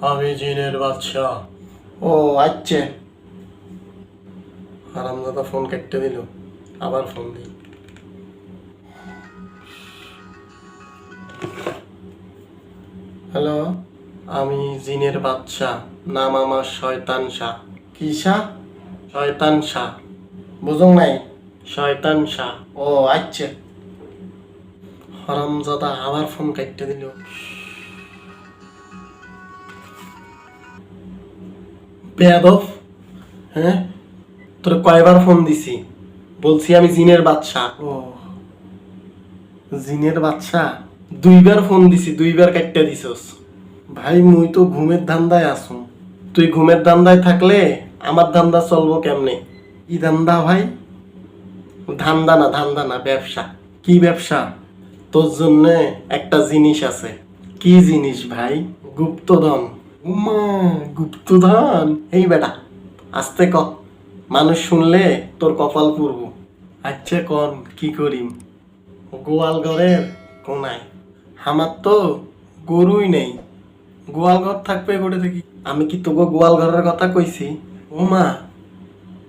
আমি জিনের বাচ্চা। ও আচ্ছা। হারামজাদা ফোন কেটে দিল। আবার ফোন দিই। হ্যালো? আমি জিনের বাচ্চা। নাম আমার শয়তান শাহ। কি শাহ? শয়তান শাহ। বুঝুন নাই। শয়তান শাহ। ও আচ্ছা। হারামজাদা আবার ফোন কাটতে দিল। বেয়াদব হ্যাঁ? তোর কয়বার ফোন দিছি? বলছি আমি জিনের বাচ্চা। ও। জিনের বাচ্চা? দুইবার ফোন দিছি দুইবার কাটতে দিছস। ভাই মুই তো ঘুমের ধান্দায় আসুন তুই ঘুমের ধান্দায় থাকলে আমার ধান্দা চলবো কেমনে? কি ধান্দা ভাই? ধান্দা না ধান্দা না ব্যবসা। কি ব্যবসা? তোর জন্য একটা জিনিস আছে। কি জিনিস ভাই? গুপ্তধন। উমা গুপ্তধন এই বেটা, আস্তে ক। মানুষ শুনলে তোর কপাল পুরব আচ্ছা কন, কি করিম? গোয়াল ঘরের কোনায়। আমার তো গরুই নেই। গোয়াল ঘর থাকবে গোটে থেকে। আমি কি তোকে গোয়াল ঘরের কথা কইছি? ও মা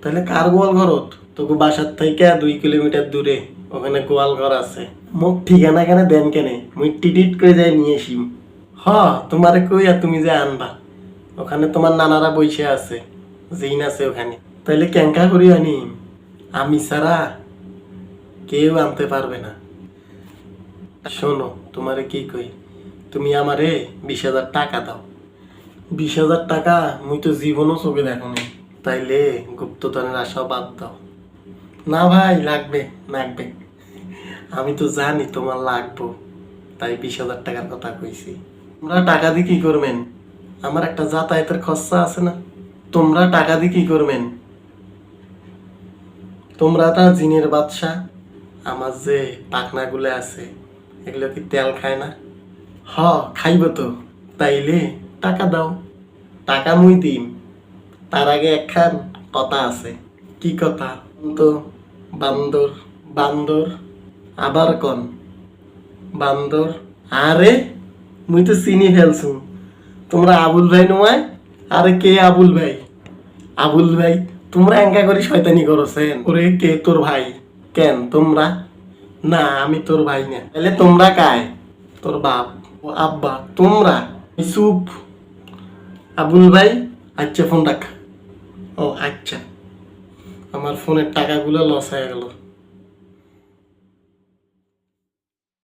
তাহলে কার গোয়াল ঘরত তোকে বাসার থেকে দুই কিলোমিটার দূরে ওখানে গোয়াল ঘর আছে। মোক ঠিকানা কেন দেন কেনে, মুই টিটিট করে যাই নিয়ে আসিম। তোমারে কই আর তুমি যে আনবা। ওখানে তোমার নানারা বইসে আছে, জিন আছে ওখানে। তাইলে ক্যাঙ্কা করি আনিম আমি ছাড়া কেউ আনতে পারবে না। শোনো, তোমারে কি কই? তুমি আমারে বিশ হাজার টাকা দাও। বিশ হাজার টাকা মুই তো জীবনও চোখে দেখো নি তাইলে গুপ্তধনের আশাও বাদ দাও। না ভাই, লাগবে লাগবে। আমি তো জানি তোমার লাগবো। তাই বিশ হাজার টাকার কথা কইছি। তোমরা টাকা দিয়ে কি করবেন? আমার একটা যাতায়াতের খরচা আছে না। তোমরা টাকা দিয়ে কি করবেন? তোমরা তা জিনের বাদশা, আমার যে পাখনাগুলো আছে, এগুলো কি তেল খায় না? হ, খাইব তো। তাইলে টাকা দাও। টাকা মুই দিম। তার আগে একখান কথা আছে। কি কথা? তো বান্দর বান্দর, আবার কন? বান্দর, আরে? মুই তো চিনি ফেলছু। তোমরা আবুল ভাই নয় আরে কে আবুল ভাই? আবুল ভাই, তোমরা এঙ্কা করে শয়তানি করছেন। ওরে কে তোর ভাই? কেন তোমরা? না, আমি তোর ভাই না। তাহলে তোমরা কায়? তোর বাপ ও আব্বা, তোমরা? চুপ। আবুল ভাই আচ্ছা ফোন রাখ। ও আচ্ছা। আমার ফোনের টাকাগুলো লস হয়ে গেল।